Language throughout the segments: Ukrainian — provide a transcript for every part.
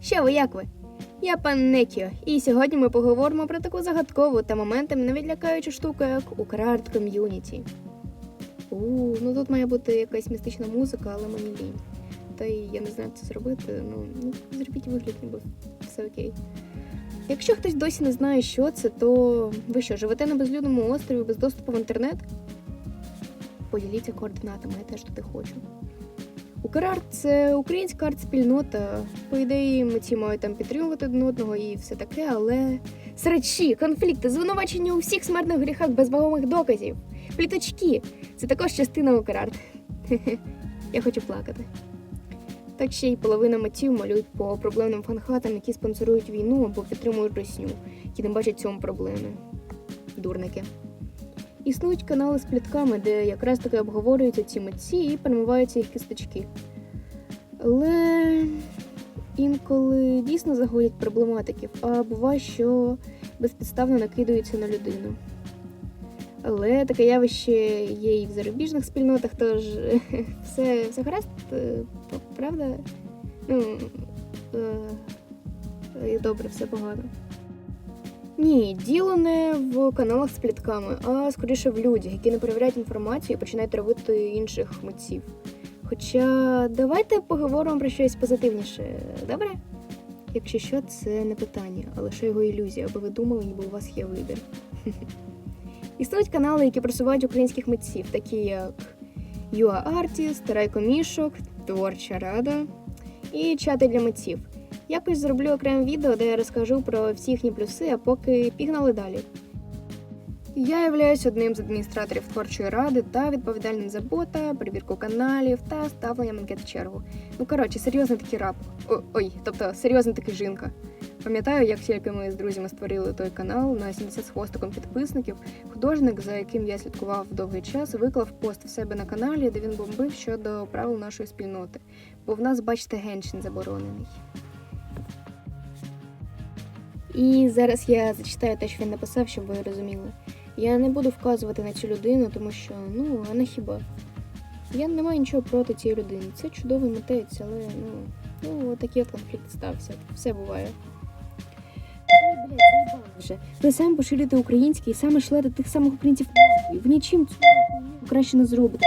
Що ви, як ви? Я пан Некіо, і сьогодні ми поговоримо про таку загадкову та моментами навіть лякаючу штуку, як Украрт ком'юніті. У, ну тут має бути якась містична музика, але мені лінь. Та й я не знаю, як це зробити. Ну, ну зробіть вигляд, ніби все окей. Якщо хтось досі не знає, що це, то ви що, живете на безлюдному острові без доступу в інтернет? Поділіться координатами, я теж туди хочу. Украрт це українська арт-спільнота. По ідеї, ми ці мають там підтримувати один одного і все таке, але срачі, конфлікти, звинувачення у всіх смертних гріхах без вагомих доказів, пліточки це також частина Украрт. Я хочу плакати. Так ще й половина митців малюють по проблемним фанхатам, які спонсорують війну або підтримують росню, які не бачать цьому проблеми. Дурники. Існують канали з плітками, де якраз таки обговорюються ці митці і перемиваються їх кісточки. Але інколи дійсно заходять проблематиків, а буває, що безпідставно накидаються на людину. Але таке явище є і в зарубіжних спільнотах, тож все, все гаразд, е, правда? Ну, е, добре, все погано. Ні, діло не в каналах з плітками, а скоріше в людях, які не перевіряють інформацію і починають травити інших митців. Хоча давайте поговоримо про щось позитивніше, добре? Якщо що, це не питання, а лише його ілюзія, аби ви думали, ніби у вас є вибір. Існують канали, які просувають українських митців, такі як UA Artist, Райко Мішок, Творча Рада і чати для митців. Якось зроблю окреме відео, де я розкажу про всі їхні плюси, а поки пігнали далі. Я являюсь одним з адміністраторів творчої ради та відповідальним за бота, перевірку каналів та ставлення анкет в чергу. Ну коротше, серйозний такий раб. О, ой, тобто серйозна таки жінка. Пам'ятаю, як тільки ми з друзями створили той канал на 70 з хвостиком підписників, художник, за яким я слідкував довгий час, виклав пост в себе на каналі, де він бомбив щодо правил нашої спільноти. Бо в нас, бачите, геншин заборонений. І зараз я зачитаю те, що він написав, щоб ви розуміли. Я не буду вказувати на цю людину, тому що, ну, а не хіба. Я не маю нічого проти цієї людини. Це чудовий митець, але ну, ну отакий от конфлікт стався. Все буває. Ой, блядь, вже. Ви самі поширюєте український і саме шлете тих самих українців. Ви нічим цю краще не зробите.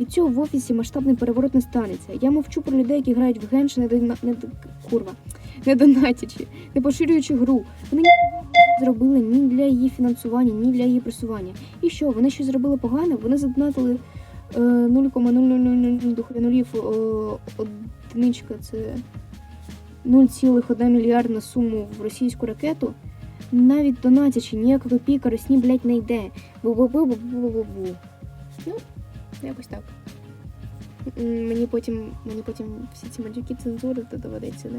Від цього в офісі масштабний переворот не станеться. Я мовчу про людей, які грають в генш, не не до- курва, не донатячи, не поширюючи гру. Вони не зробили ні для її фінансування, ні для її просування. І що, вони щось зробили погане? Вони задонатили е, 0,0000 нулів е, одиничка, це 0,1 мільярдна суму в російську ракету. Навіть донатячи ніяка копійка росні, блядь, не йде. Бу-бу-бу-бу-бу-бу-бу. Ну, якось так. Мені потім, мені потім всі ці матюки цензурити доведеться, да?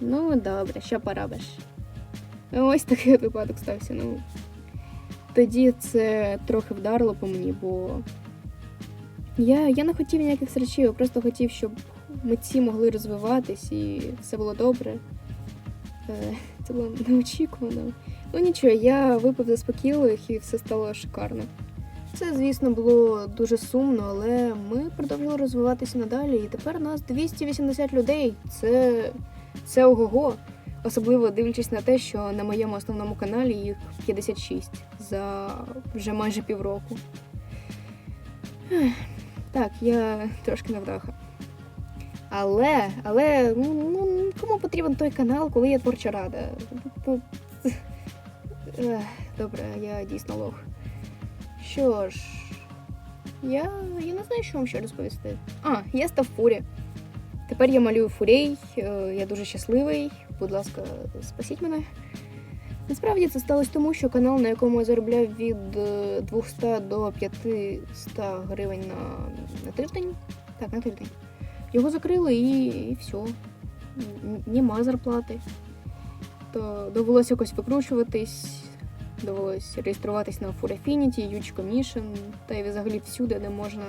Ну, добре, що поробиш. Ось такий випадок стався. Ну, тоді це трохи вдарило по мені, бо я, я не хотів ніяких срачів, я просто хотів, щоб митці могли розвиватись і все було добре. Е, Це було неочікувано. Ну нічого, я випив заспокійливих і все стало шикарно. Це, звісно, було дуже сумно, але ми продовжили розвиватися надалі, і тепер нас 280 людей. Це, це ого-го. Особливо дивлячись на те, що на моєму основному каналі їх 56 за вже майже півроку. Так, я трошки невдаха. Але, але ну, ну, кому потрібен той канал, коли є творча рада? Добре, я дійсно лох. Що ж, я, я не знаю, що вам ще розповісти. А, я став фурі. Тепер я малюю фурей, е, я дуже щасливий. Будь ласка, спасіть мене. Насправді це сталося тому, що канал, на якому я заробляв від е, 200 до 500 гривень на, на тиждень. Так, на тиждень. Його закрили і, і все. Нема зарплати. То довелося якось викручуватись, довелося реєструватись на Full Affinity, Huge Commission, та й взагалі всюди, де можна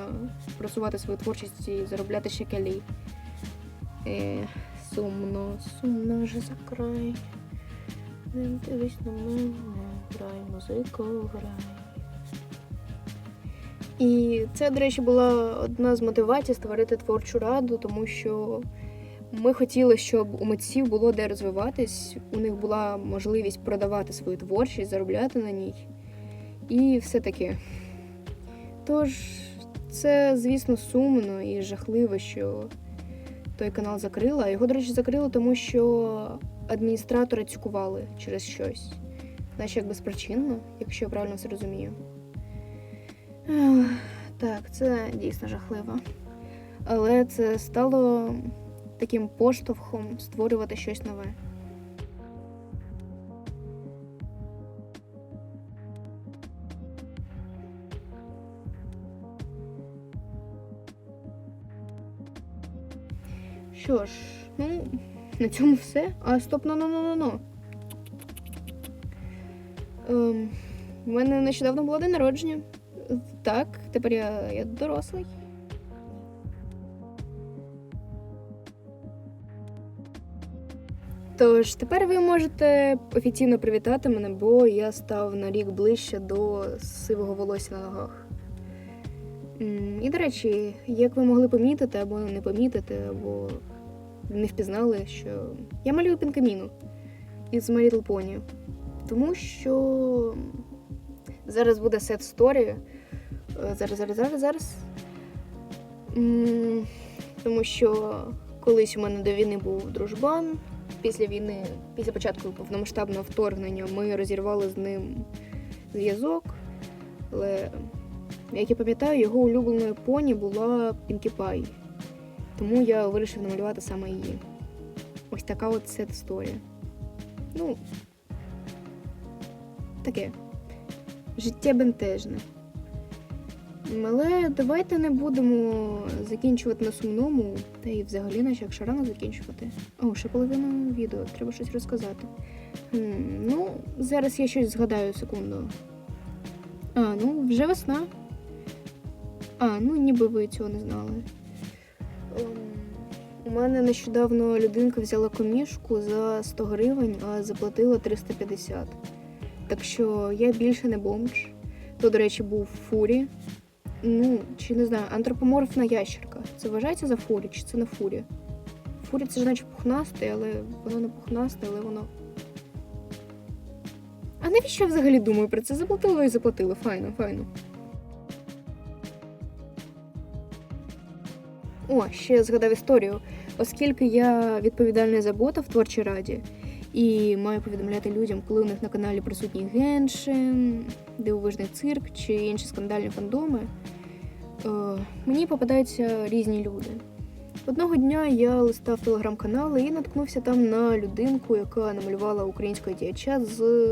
просувати свою творчість і заробляти шекелі. Е, сумно, сумно же за край. Не дивись на мене, грай, музику, грай. І це, до речі, була одна з мотивацій створити творчу раду, тому що ми хотіли, щоб у митців було де розвиватись, у них була можливість продавати свою творчість, заробляти на ній і все таке. Тож, це, звісно, сумно і жахливо, що той канал закрили. А його, до речі, закрили, тому що адміністратори цькували через щось. Наче як безпричинно, якщо я правильно все розумію. Так, це дійсно жахливо. Але це стало таким поштовхом створювати щось нове. Що ж, ну, на цьому все. А стоп, ну ну ну ну ну. Ем, у мене нещодавно було день народження. Так, тепер я, я дорослий. Тож тепер ви можете офіційно привітати мене, бо я став на рік ближче до сивого волосся на ногах. І, до речі, як ви могли помітити або не помітити, або не впізнали, що я малюю пінкаміну із My Little Pony. Тому що зараз буде сет сторі. Зараз, зараз, зараз, зараз. Тому що колись у мене до війни був дружбан. Після війни, після початку повномасштабного вторгнення, ми розірвали з ним зв'язок. Але, як я пам'ятаю, його улюбленою поні була Пінкі Пай. Тому я вирішив намалювати саме її. Ось така от сет історія. Ну, таке. Життя бентежне. Але давайте не будемо закінчувати на сумному, та й взагалі наче якщо рано закінчувати. О, ще половину відео, треба щось розказати. Ну, зараз я щось згадаю секунду. А, ну, вже весна. А, ну ніби ви цього не знали. Ем, У мене нещодавно людинка взяла комішку за 100 гривень, а заплатила 350. Так що я більше не бомж. То, до речі, був фурі. Ну, чи не знаю, антропоморфна ящерка. Це вважається за фурі, чи це не фурі? Фурі це ж наче пухнасте, але воно не пухнасте, але воно. А навіщо я взагалі думаю про це? Заплатила і заплатила. Файно, файно. О, ще згадав історію. Оскільки я відповідальний за бота в творчій раді і маю повідомляти людям, коли у них на каналі присутній геншин, дивовижний цирк чи інші скандальні фандоми, е, мені попадаються різні люди. Одного дня я листав телеграм-канали і наткнувся там на людинку, яка намалювала українського діяча з.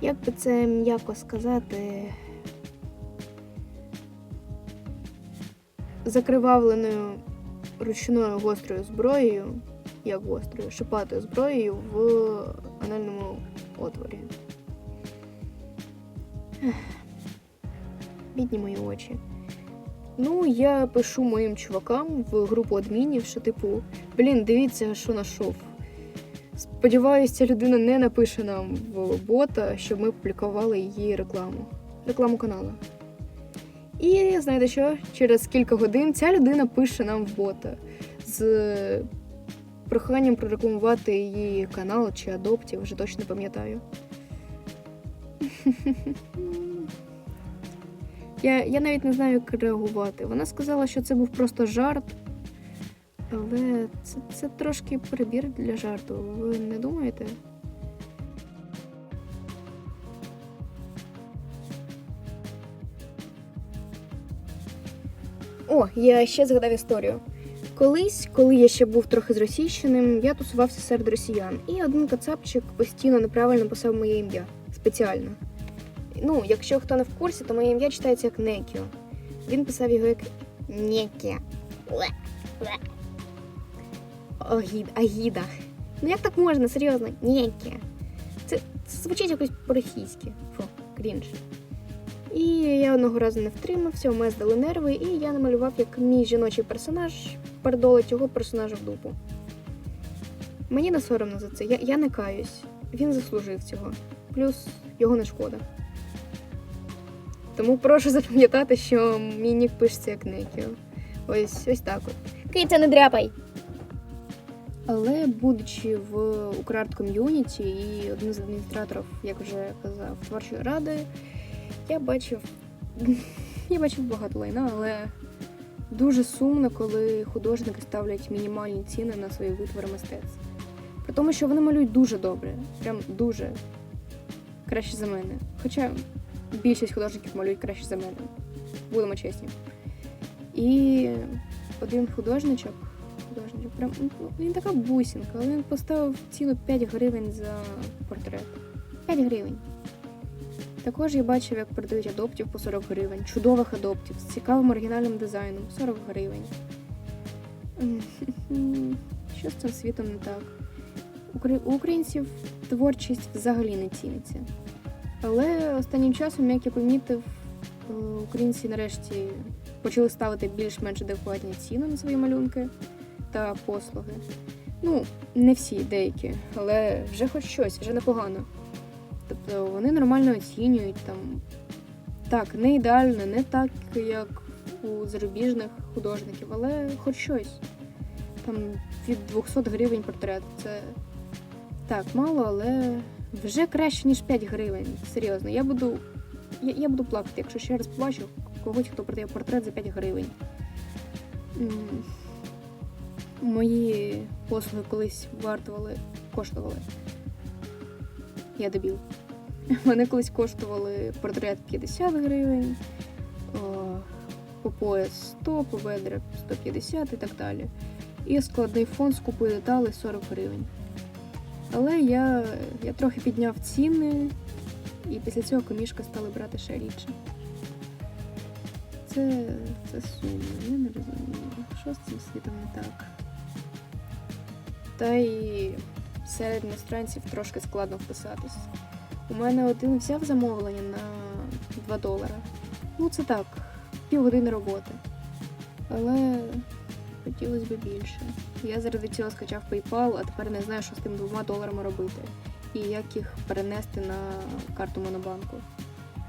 Як би це м'яко сказати. Закривавленою ручною гострою зброєю, як гострою, шипатою зброєю в анальному отворі. Бідні мої очі. Ну, я пишу моїм чувакам в групу адмінів, що типу, блін, дивіться, що нашов. Сподіваюсь, ця людина не напише нам в бота, щоб ми публікували її рекламу. Рекламу каналу. І знаєте що? Через кілька годин ця людина пише нам в бота з проханням прорекламувати її канал чи адоптів, вже точно не пам'ятаю. Я, я навіть не знаю, як реагувати. Вона сказала, що це був просто жарт. Але це, це трошки перебір для жарту. Ви не думаєте? О, я ще згадав історію. Колись, коли я ще був трохи зросійщеним, я тусувався серед росіян, і один кацапчик постійно неправильно писав моє ім'я спеціально. Ну, якщо хто не в курсі, то моє ім'я читається як Некіо. Він писав його як Неке. Огід, агіда. Ну як так можна, серйозно? Неке. Це, це звучить якось по-російськи. Фу, крінж. І я одного разу не втримався, у мене здали нерви, і я намалював, як мій жіночий персонаж передолить його персонажа в дупу. Мені не соромно за це, я, я не каюсь. Він заслужив цього. Плюс його не шкода. Тому прошу запам'ятати, що мій нік пишеться як Некіо. Ось ось так от. Киця, не дряпай. Але будучи в Украрт ком'юніті і одним з адміністраторів, як вже казав, творчої ради, я бачив, я бачив багато лайна, але дуже сумно, коли художники ставлять мінімальні ціни на свої витвори мистецтва. При тому, що вони малюють дуже добре, прям дуже краще за мене. Хоча більшість художників малюють краще за мене. Будемо чесні. І один художничок, художничок, прям ну, він така бусинка, але він поставив ціну 5 гривень за портрет. 5 гривень. Також я бачив, як продають адоптів по 40 гривень, чудових адоптів з цікавим оригінальним дизайном 40 гривень. Що з цим світом не так? У українців творчість взагалі не ціниться. Але останнім часом, як я помітив, е, українці нарешті почали ставити більш-менш адекватні ціни на свої малюнки та послуги. Ну, не всі, деякі, але вже хоч щось, вже непогано. Тобто вони нормально оцінюють там. Так, не ідеально, не так, як у зарубіжних художників, але хоч щось. Там від 200 гривень портрет. Це так, мало, але вже краще, ніж 5 гривень. Серйозно, я буду. Я, я буду плакати, якщо ще раз побачу когось, хто продає портрет за 5 гривень. Мої послуги колись вартували, коштували. Я дебіл. Вони колись коштували портрет 50 гривень, о, по пояс 100, по бедра 150 і так далі. І складний фонд з купою деталей 40 гривень. Але я, я трохи підняв ціни, і після цього комішка стали брати ще рідше. Це, це сумно, я не розумію, що з цим світом не так. Та й серед іностранців трошки складно вписатись. У мене один взяв замовлення на 2 долара. Ну, це так, півгодини роботи. Але хотілося б більше. Я заради цього скачав PayPal, а тепер не знаю, що з тим двома доларами робити. І як їх перенести на карту Монобанку.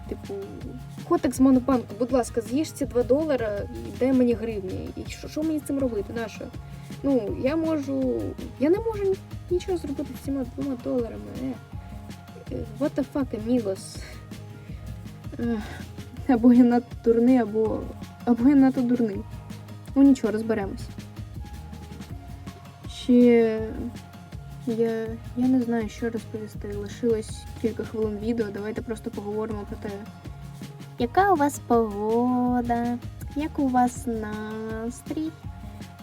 Типу, котик з Монобанку, будь ласка, з'їж ці 2 долара і дай мені гривні. І що, що мені з цим робити? Нащо? Ну, я можу. Я не можу нічого зробити з цими двома доларами. Е. Е, What the fuck, amigos? Або я надто дурний, або. або я надто дурний. Ну нічого, розберемось. Ще я, я не знаю, що розповісти. Лишилось кілька хвилин відео. Давайте просто поговоримо про те, Яка у вас погода? Як у вас настрій?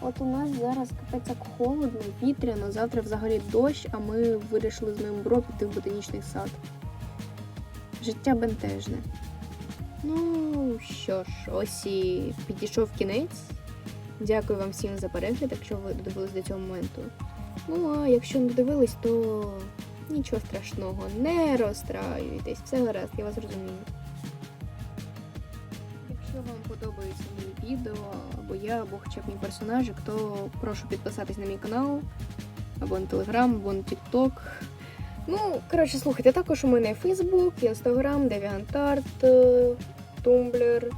От у нас зараз капець як холодно, вітряно, завтра взагалі дощ, а ми вирішили з моїм бро піти в ботанічний сад. Життя бентежне. Ну що ж, ось і підійшов кінець. Дякую вам всім за перегляд, якщо ви додивились до цього моменту. Ну а якщо не додивились, то нічого страшного, не розстраюйтесь, все гаразд, я вас розумію. Якщо вам подобається мої відео, або я, або хоча б мій персонажик, то прошу підписатись на мій канал, або на Телеграм, або на Тікток. Ну, коротше, слухайте, також у мене Фейсбук, Інстаграм, Tumblr,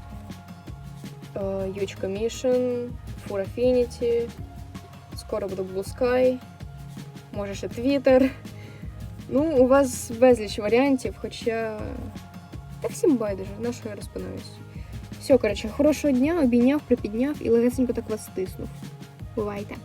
е, Huge Commission, Full Affinity, скоро буде Blue Sky, може ще Twitter. Ну, у вас безліч варіантів, хоча. Та всім байдуже, на що я розпинаюсь. Все, коротше, хорошого дня, обійняв, припідняв і легесенько так вас стиснув. Бувайте!